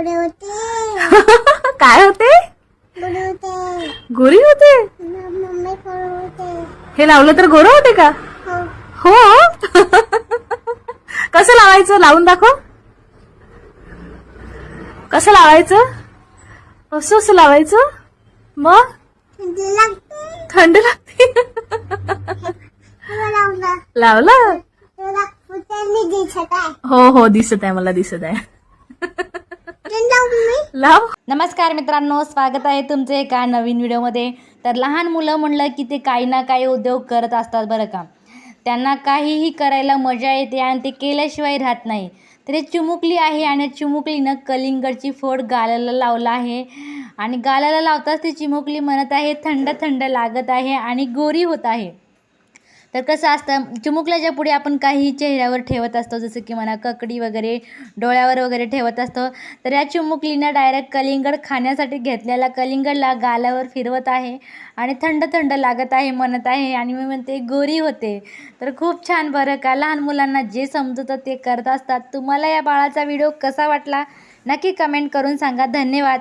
गोडे होते काय होते? गोडे होते गोरी होते? मम्मी गोडे होते हे लावलं तर गोरं होते का? हो. हो? कसं लावायचं? लावून दाखव. कसं लावायचं? असं असं लावायचं? मग? थंडी लागते. लावला. हो हो दिसत आहे मला दिसत आहे. लाव. नमस्कार मित्रांनो स्वागत आहे तुमचे एका नवीन व्हिडिओमध्ये. तर लहान मुलं म्हणलं की ते काही ना काही उद्योग करत असतात बरं का. त्यांना काहीही करायला मजा येते आणि ते केल्याशिवाय राहत नाही. तर हे चिमुकली आहे आणि चिमुकलीनं कलिंगडची फोड गालाला लावला आहे. आणि गालाला लावताच ती चिमुकली म्हणत आहे थंड थंड लागत आहे आणि गोरी होत आहे. तर कसं असतं चिमुकल्याच्या पुढे आपण काही चेहऱ्यावर ठेवत असतो जसं की म्हणा ककडी वगैरे डोळ्यावर वगैरे ठेवत असतो तर या चिमुकलीनं डायरेक्ट कलिंगड खाण्यासाठी घेतलेला कलिंगडला गालावर फिरवत आहे आणि थंड थंड लागत आहे म्हणत आहे आणि मी म्हणते गोरी होते. तर खूप छान बरं का लहान मुलांना जे समजतं ते करत असतात. तुम्हाला या बाळाचा व्हिडिओ कसा वाटला नक्की कमेंट करून सांगा. धन्यवाद.